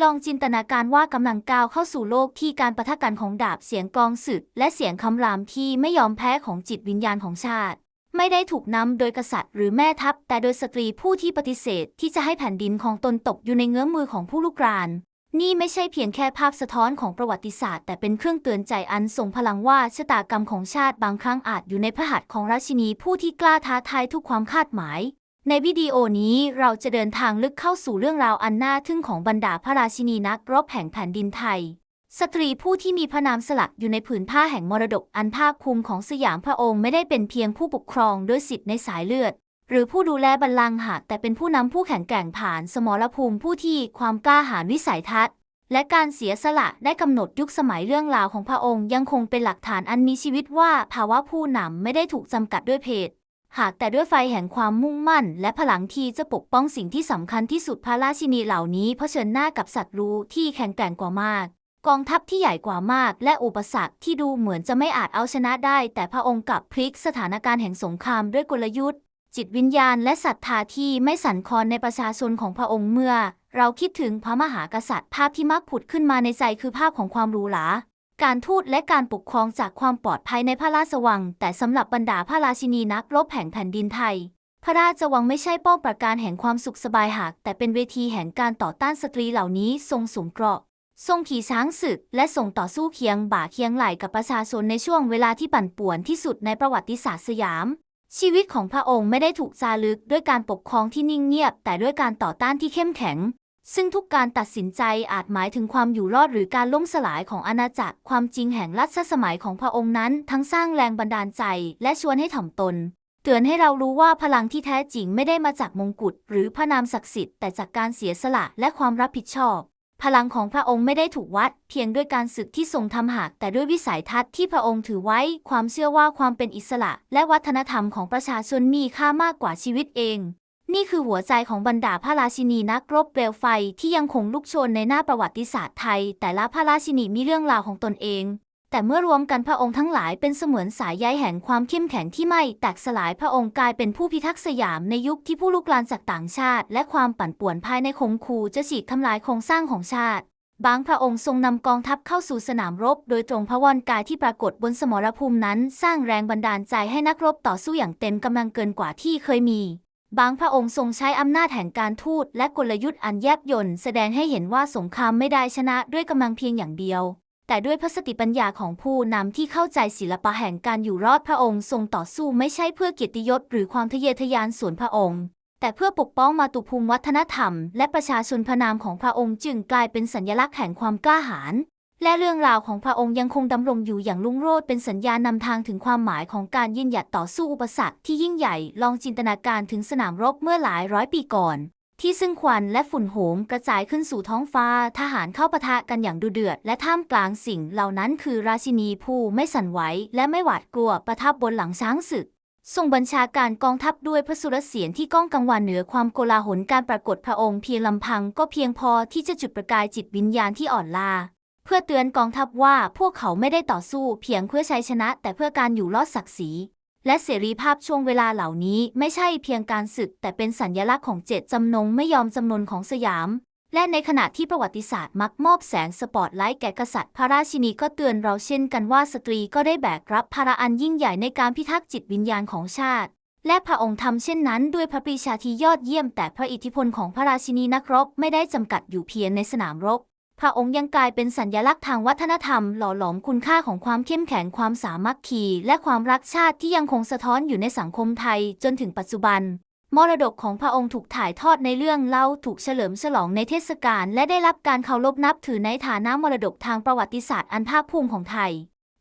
ลองจินตนาการว่ากำลังก้าวเข้าสู่โลกที่การประทะกันของดาบเสียงกองศึก และเสียงคำรามที่ไม่ยอมแพ้ของจิตวิญญาณของชาติ ไม่ได้ถูกนำโดยกษัตริย์หรือแม่ทัพ แต่โดยสตรีผู้ที่ปฏิเสธที่จะให้แผ่นดินของตนตกอยู่ในเงื้อมมือของผู้ลุกราน นี่ไม่ใช่เพียงแค่ภาพสะท้อนของประวัติศาสตร์ แต่เป็นเครื่องเตือนใจอันทรงพลังว่าชะตากรรมของชาติบางครั้งอาจอยู่ในพระหัตถ์ของราชินีผู้ที่กล้าท้าทายทุกความคาดหมาย ในวิดีโอนี้เราจะเดินทางลึกเข้าสู่เรื่องราวอันน่าทึ่งของบรรดาพระราชินีนักรบแห่งแผ่นดินไทย สตรีผู้ที่มีพระนามสลักอยู่ในผืนผ้าแห่งมรดกอันภาคภูมิของสยามพระองค์ไม่ได้เป็นเพียงผู้ปกครองด้วยสิทธิ์ในสายเลือด หรือผู้ดูแลบัลลังก์หากแต่เป็นผู้นำผู้แข็งแกร่งผ่านสมรภูมิผู้ที่ความกล้าหาญวิสัยทัศน์ และการเสียสละได้กำหนดยุคสมัยเรื่องราวของพระองค์ยังคงเป็นหลักฐานอันมีชีวิตว่าภาวะผู้นำไม่ได้ถูกจำกัดด้วยเพศ หากแต่ด้วยไฟแห่งความมุ่งมั่น และพลังที่จะปกป้องสิ่งที่สำคัญที่สุดพระราชินีเหล่านี้เผชิญหน้ากับศัตรูที่แข็งแกร่งกว่ามาก กองทัพที่ใหญ่กว่ามาก และอุปสรรคที่ดูเหมือนจะไม่อาจเอาชนะได้ แต่พระองค์กลับพลิกสถานการณ์แห่งสงครามด้วยกลยุทธ์ จิตวิญญาณและศรัทธาที่ไม่สั่นคลอนในประชาชนของพระองค์เมื่อ เราคิดถึงพระมหากษัตริย์ภาพที่มักผุดขึ้นมาในใจคือภาพของความหรูหรา การทูตและการปกครองจากความปลอดภัยในพระราชวัง แต่สำหรับบรรดาพระราชินีนักรบแห่งแผ่นดินไทย พระราชวังไม่ใช่ป้อมปราการแห่งความสุขสบายหาก แต่เป็นเวทีแห่งการต่อต้านสตรีเหล่านี้ทรงสวมเกราะทรงขี่ช้างศึก และส่งต่อสู้เคียงบ่าเคียงไหล่กับประชาชนในช่วงเวลาที่ปั่นป่วนที่สุดในประวัติศาสตร์สยาม ชีวิตของพระองค์ไม่ได้ถูกจารึกด้วยการปกครองที่นิ่งเงียบ แต่ด้วยการต่อต้านที่เข้มแข็ง ซึ่งทุกการตัดสินใจอาจหมายถึงความอยู่รอดหรือการล่มสลายของอาณาจักร ความจริงแห่งรัชสมัยของพระองค์นั้น ทั้งสร้างแรงบันดาลใจ และชวนให้ถ่อมตน เตือนให้เรารู้ว่าพลังที่แท้จริงไม่ได้มาจากมงกุฎหรือพระนามศักดิ์สิทธิ์แต่จากการเสียสละและความรับผิดชอบ พลังของพระองค์ไม่ได้ถูกวัด เพียงด้วยการศึกที่ทรงทำหาก แต่ด้วยวิสัยทัศน์ที่พระองค์ถือไว้ ความเชื่อว่าความเป็นอิสระ และวัฒนธรรมของประชาชนมีค่ามากกว่าชีวิตเอง นี่คือหัวใจของบรรดาพระราชินีนักรบเปลวไฟที่ยังคงลุกโชนในหน้าประวัติศาสตร์ไทย แต่ละพระราชินีมีเรื่องราวของตนเอง แต่เมื่อรวมกันพระองค์ทั้งหลายเป็นเสมือนสายใยแห่งความเข้มแข็งที่ไม่แตกสลายพระองค์กลายเป็นผู้พิทักษ์สยามในยุคที่ผู้ลุกลานจากต่างชาติ และความปั่นป่วนภายในคมคูจะฉีกทำลายโครงสร้างของชาติบางพระองค์ทรงนำกองทัพเข้าสู่สนามรบ โดยตรงพระวรกายที่ปรากฏบนสมรภูมินั้น สร้างแรงบันดาลใจให้นักรบต่อสู้อย่างเต็มกำลังเกินกว่าที่เคยมี บางพระองค์ทรงใช้อำนาจแห่งการทูตและกลยุทธ์อันแยบยลแสดงให้เห็นว่าสงครามไม่ได้ชนะด้วยกำลังเพียงอย่างเดียว แต่ด้วยพระสติปัญญาของผู้นำที่เข้าใจศิลปะแห่งการอยู่รอดพระองค์ทรงต่อสู้ไม่ใช่เพื่อเกียรติยศหรือความทะเยอทะยานส่วนพระองค์ แต่เพื่อปกป้องมาตุภูมิวัฒนธรรม และประชาชนพระนามของพระองค์จึงกลายเป็นสัญลักษณ์แห่งความกล้าหาญ และเรื่องราวของพระองค์ยังคงดำรงอยู่อย่างรุ่งโรจน์เป็นสัญญาณนำทางถึงความหมายของการยืนหยัดต่อสู้อุปสรรคที่ยิ่งใหญ่ลองจินตนาการถึงสนามรบเมื่อหลายร้อยปีก่อน ที่ซึ่งควันและฝุ่นโหมกระจายขึ้นสู่ท้องฟ้า ทหารเข้าปะทะกันอย่างดุเดือด และท่ามกลางสิ่งเหล่านั้นคือราชินีผู้ไม่สั่นไหวและไม่หวาดกลัวประทับบนหลังช้างศึกทรงบัญชาการกองทัพด้วยพระสุรเสียงที่ก้องกังวานเหนือความโกลาหลการปรากฏพระองค์เพียงลำพังก็เพียงพอที่จะจุดประกายจิตวิญญาณที่อ่อนล้า เพื่อเตือนกองทัพว่าพวกเขาไม่ได้ต่อสู้เพียงเพื่อชัยชนะ แต่เพื่อการอยู่รอดศักดิ์ศรีและเสรีภาพช่วงเวลาเหล่านี้ไม่ใช่เพียงการศึก แต่เป็นสัญลักษณ์ของเจตจำนงไม่ยอมจำนนของสยาม และในขณะที่ประวัติศาสตร์มักมอบแสงสปอตไลท์แก่กษัตริย์พระราชินีก็เตือนเราเช่นกันว่าสตรีก็ได้แบกรับภาระอันยิ่งใหญ่ในการพิทักษ์จิตวิญญาณของชาติ และพระองค์ทำเช่นนั้นด้วยพระปรีชาที่ยอดเยี่ยมแต่พระอิทธิพลของพระราชินีนักรบไม่ได้จำกัดอยู่เพียงในสนามรบ พระองค์ยังกลายเป็นสัญลักษณ์ทางวัฒนธรรม หล่อหลอมคุณค่าของความเข้มแข็งความสามัคคี และความรักชาติที่ยังคงสะท้อนอยู่ในสังคมไทยจนถึงปัจจุบัน มรดกของพระองค์ถูกถ่ายทอดในเรื่องเล่าถูกเฉลิมฉลองในเทศกาลและได้รับการเคารพนับถือในฐานะมรดกทางประวัติศาสตร์อันภาคภูมิของไทย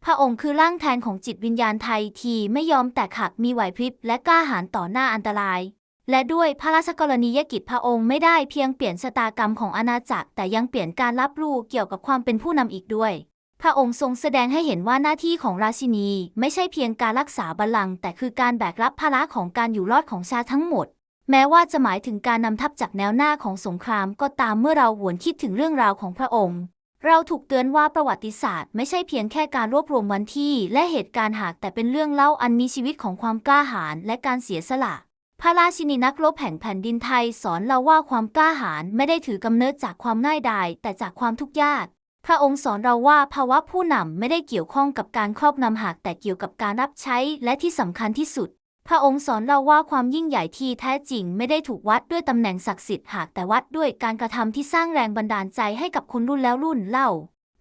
พระองค์คือร่างแทนของจิตวิญญาณไทยที่ไม่ยอมแตกหักมีไหวพริบและกล้าหาญต่อหน้าอันตราย และด้วยพระราชกรณียกิจพระองค์ไม่ได้เพียงเปลี่ยนชะตากรรมของอาณาจักร แต่ยังเปลี่ยนการรับรู้เกี่ยวกับความเป็นผู้นำอีกด้วย พระองค์ทรงแสดงให้เห็นว่าหน้าที่ของราชินี ไม่ใช่เพียงการรักษาบัลลังก์แต่คือการแบกรับภาระของการอยู่รอดของชาติทั้งหมด แม้ว่าจะหมายถึงการนำทัพจากแนวหน้าของสงครามก็ตามเมื่อเราหวนคิดถึงเรื่องราวของพระองค์ เราถูกเตือนว่าประวัติศาสตร์ ไม่ใช่เพียงแค่การรวบรวมวันที่ และเหตุการณ์หากแต่เป็นเรื่องเล่าอันมีชีวิตของความกล้าหาญและการเสียสละ พระราชินีนักรบแห่งแผ่นดินไทยสอนเราว่าความกล้าหาญไม่ได้ถือกำเนิดจากความง่ายดายแต่จากความทุกข์ยาก พระองค์สอนเราว่าภาวะผู้นำไม่ได้เกี่ยวข้องกับการครอบงำหากแต่เกี่ยวกับการรับใช้และที่สำคัญที่สุด พระองค์สอนเราว่าความยิ่งใหญ่ที่แท้จริงไม่ได้ถูกวัดด้วยตำแหน่งศักดิ์สิทธิ์หากแต่วัดด้วยการกระทำที่สร้างแรงบันดาลใจให้กับคนรุ่นแล้วรุ่นเล่า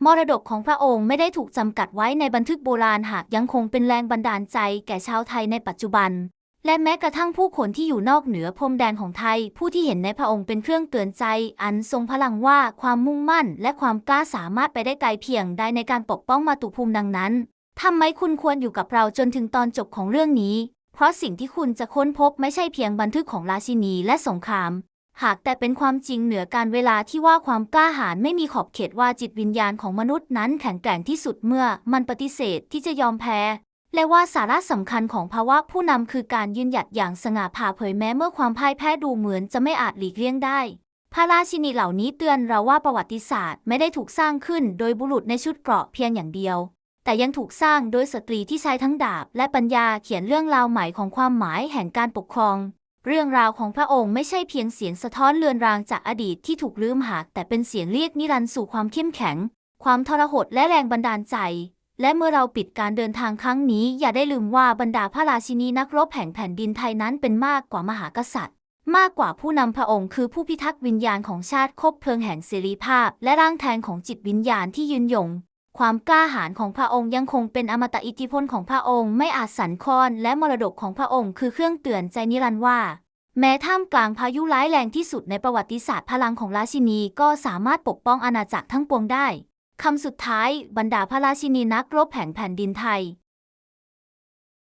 มรดกของพระองค์ไม่ได้ถูกจำกัดไว้ในบันทึกโบราณหากยังคงเป็นแรงบันดาลใจแก่ชาวไทยในปัจจุบัน และแม้กระทั่งผู้คนที่อยู่นอกเหนือพรมแดนของไทย ผู้ที่เห็นในพระองค์เป็นเครื่องเตือนใจ อันทรงพลังว่าความมุ่งมั่น และความกล้าสามารถไปได้ไกลเพียงใดในการปกป้องมาตุภูมิดังนั้นทำไมคุณควรอยู่กับเราจนถึงตอนจบของเรื่องนี้ เพราะสิ่งที่คุณจะค้นพบไม่ใช่เพียงบันทึกของราชินีและสงคราม หากแต่เป็นความจริงเหนือการเวลาที่ว่าความกล้าหาญไม่มีขอบเขตว่าจิตวิญญาณของมนุษย์นั้นแข็งแกร่งที่สุดเมื่อมันปฏิเสธที่จะยอมแพ้ และว่าสาระสำคัญของภาวะผู้นำคือการยืนหยัดอย่างสง่าผ่าเผยแม้เมื่อความพ่ายแพ้ดูเหมือนจะไม่อาจหลีกเลี่ยงได้พระราชินีเหล่านี้เตือนเราว่าประวัติศาสตร์ไม่ได้ถูกสร้างขึ้นโดยบุรุษในชุดเกราะเพียงอย่างเดียว แต่ยังถูกสร้างโดยสตรีที่ใช้ทั้งดาบ และปัญญาเขียนเรื่องราวใหม่ของความหมายแห่งการปกครอง เรื่องราวของพระองค์ไม่ใช่เพียงเสียงสะท้อนเลือนรางจากอดีตที่ถูกลืมหากแต่เป็นเสียงเรียกนิรันดร์สู่ความเข้มแข็ง ความทรหดและแรงบันดาลใจ และเมื่อเราปิดการเดินทางครั้งนี้ อย่าได้ลืมว่าบรรดาพระราชินีนักรบแห่งแผ่นดินไทยนั้นเป็นมากกว่ามหากษัตริย์ มากกว่าผู้นำพระองค์คือผู้พิทักษ์วิญญาณของชาติคบเพลิงแห่งเสรีภาพ และร่างแทนของจิตวิญญาณที่ยืนยง ความกล้าหาญของพระองค์ยังคงเป็นอมตะอิทธิพลของพระองค์ไม่อาจสั่นคลอน และมรดกของพระองค์คือเครื่องเตือนใจนิรันดร์ว่าแม้ท่ามกลางพายุร้ายแรงที่สุดในประวัติศาสตร์พลังของราชินีก็สามารถปกป้องอาณาจักรทั้งปวงได้ คำสุดท้ายบรรดาพระราชินีนักรบแห่งแผ่นดินไทย